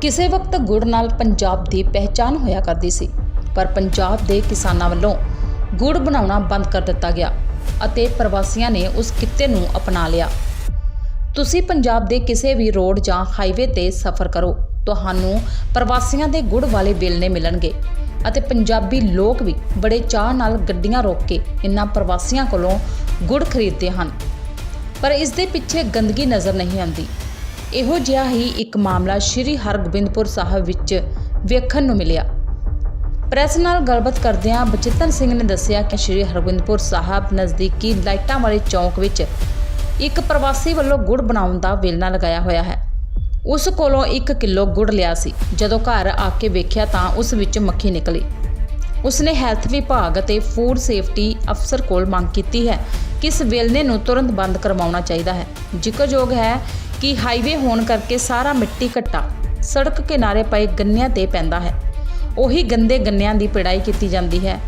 ਕਿਸੇ ਵਕਤ ਗੁੜ ਨਾਲ ਪੰਜਾਬ ਦੀ ਪਹਿਚਾਨ ਹੋਇਆ ਕਰਦੀ ਸੀ, ਪਰ ਪੰਜਾਬ ਦੇ ਕਿਸਾਨਾਂ ਵੱਲੋਂ ਗੁੜ ਬਣਾਉਣਾ ਬੰਦ ਕਰ ਦਿੱਤਾ ਗਿਆ ਅਤੇ ਪ੍ਰਵਾਸੀਆਂ ਨੇ ਉਸ ਕਿੱਤੇ ਨੂੰ ਅਪਣਾ ਲਿਆ। ਤੁਸੀਂ ਪੰਜਾਬ ਦੇ ਕਿਸੇ ਵੀ ਰੋਡ ਜਾਂ ਹਾਈਵੇ ਤੇ ਸਫ਼ਰ ਕਰੋ, ਤੁਹਾਨੂੰ ਪ੍ਰਵਾਸੀਆਂ ਦੇ ਗੁੜ ਵਾਲੇ ਵੇਲਣੇ ਮਿਲਣਗੇ ਅਤੇ ਪੰਜਾਬੀ ਲੋਕ ਵੀ ਬੜੇ ਚਾਅ ਨਾਲ ਗੱਡੀਆਂ ਰੋਕ ਕੇ ਇਨ੍ਹਾਂ ਪ੍ਰਵਾਸੀਆਂ ਕੋਲੋਂ ਗੁੜ ਖਰੀਦਦੇ ਹਨ। ਪਰ ਇਸ ਦੇ ਪਿੱਛੇ ਗੰਦਗੀ ਨਜ਼ਰ ਨਹੀਂ ਆਉਂਦੀ। ਇਹੋ ਜਿਹਾ ਹੀ ਇੱਕ ਮਾਮਲਾ ਸ਼੍ਰੀ ਹਰਗੋਬਿੰਦਪੁਰ ਸਾਹਿਬ ਵਿੱਚ ਵੇਖਣ ਨੂੰ ਮਿਲਿਆ। ਪ੍ਰੈਸ ਨਾਲ ਗੱਲਬਾਤ ਕਰਦਿਆਂ ਬਚਿੱਤਰ ਸਿੰਘ ਨੇ ਦੱਸਿਆ ਕਿ ਸ਼੍ਰੀ ਹਰਗੋਬਿੰਦਪੁਰ ਸਾਹਿਬ ਨਜ਼ਦੀਕੀ ਲਾਈਟਾਂ ਵਾਲੇ ਚੌਂਕ ਵਿੱਚ ਇੱਕ ਪ੍ਰਵਾਸੀ ਵੱਲੋਂ ਗੁੜ ਬਣਾਉਣ ਦਾ ਵੇਲਣਾ ਲਗਾਇਆ ਹੋਇਆ ਹੈ। ਉਸ ਕੋਲੋਂ 1 ਕਿਲੋ ਗੁੜ ਲਿਆ ਸੀ। ਜਦੋਂ ਘਰ ਆ ਕੇ ਵੇਖਿਆ ਤਾਂ ਉਸ ਵਿੱਚ ਮੱਖੀ ਨਿਕਲੀ। ਉਸਨੇ ਹੈਲਥ ਵਿਭਾਗ ਅਤੇ ਫੂਡ ਸੇਫਟੀ ਅਫਸਰ ਕੋਲ ਮੰਗ ਕੀਤੀ ਹੈ ਕਿ ਇਸ ਵੇਲਣੇ ਨੂੰ ਤੁਰੰਤ ਬੰਦ ਕਰਵਾਉਣਾ ਚਾਹੀਦਾ ਹੈ। ਜ਼ਿਕਰਯੋਗ ਹੈ ਕਿ ਹਾਈਵੇ ਹੋਣ ਕਰਕੇ ਸਾਰਾ ਮਿੱਟੀ ਘੱਟਾ ਸੜਕ ਕਿਨਾਰੇ ਪਏ ਗੰਨਿਆਂ ਤੇ ਪੈਂਦਾ ਹੈ। ਉਹੀ ਗੰਦੇ ਗੰਨਿਆਂ ਦੀ ਪਿੜਾਈ ਕੀਤੀ ਜਾਂਦੀ ਹੈ।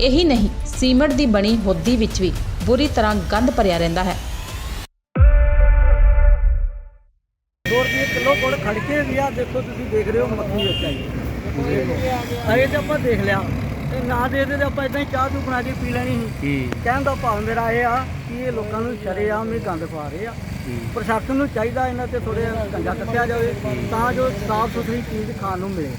ਇਹੀ ਨਹੀਂ ਸੀਮਟ ਦੀ ਬਣੀ ਹੋਦੀ ਵਿੱਚ ਵੀ ਬੁਰੀ ਤਰ੍ਹਾਂ ਗੰਦ ਭਰਿਆ ਰਹਿੰਦਾ ਹੈ। ਦੋ ਰੁਪਏ ਕਿਲੋ ਗੁੜ ਖੜ ਕੇ ਵੀ ਆ ਦੇਖੋ ਤੁਸੀਂ ਦੇਖ ਰਹੇ ਹੋ ਮੱਖੀ ਵਿੱਚ ਆਈ। ਅਜੇ ਤੇ ਆਪਾਂ ਦੇਖ ਲਿਆ। ਤੇ ਨਾ ਦੇ ਦੇ ਆਪਾਂ ਇਦਾਂ ਹੀ ਚਾਹ ਚੂ ਬਣਾ ਕੇ ਪੀ ਲੈਣੀ ਸੀ। ਕਹਿਣ ਦਾ ਭਾਵ ਮੇਰਾ ਇਹ ਆ ਕਿ ਇਹ ਲੋਕਾਂ ਨੂੰ ਸ਼ਰੇਆਮ ਹੀ ਗੰਦ ਪਾ ਰਹੇ ਆ। ਪ੍ਰਸ਼ਾਸਨ ਨੂੰ ਚਾਹੀਦਾ ਇਹਨਾਂ ਤੇ ਥੋੜੇ ਕੰਡਾ ਕੱਟਿਆ ਜਾਵੇ ਤਾਂ ਜੋ ਸਾਫ਼ ਸੁਥਰੀ ਚੀਜ਼ ਖਾਣ ਨੂੰ ਮਿਲੇ।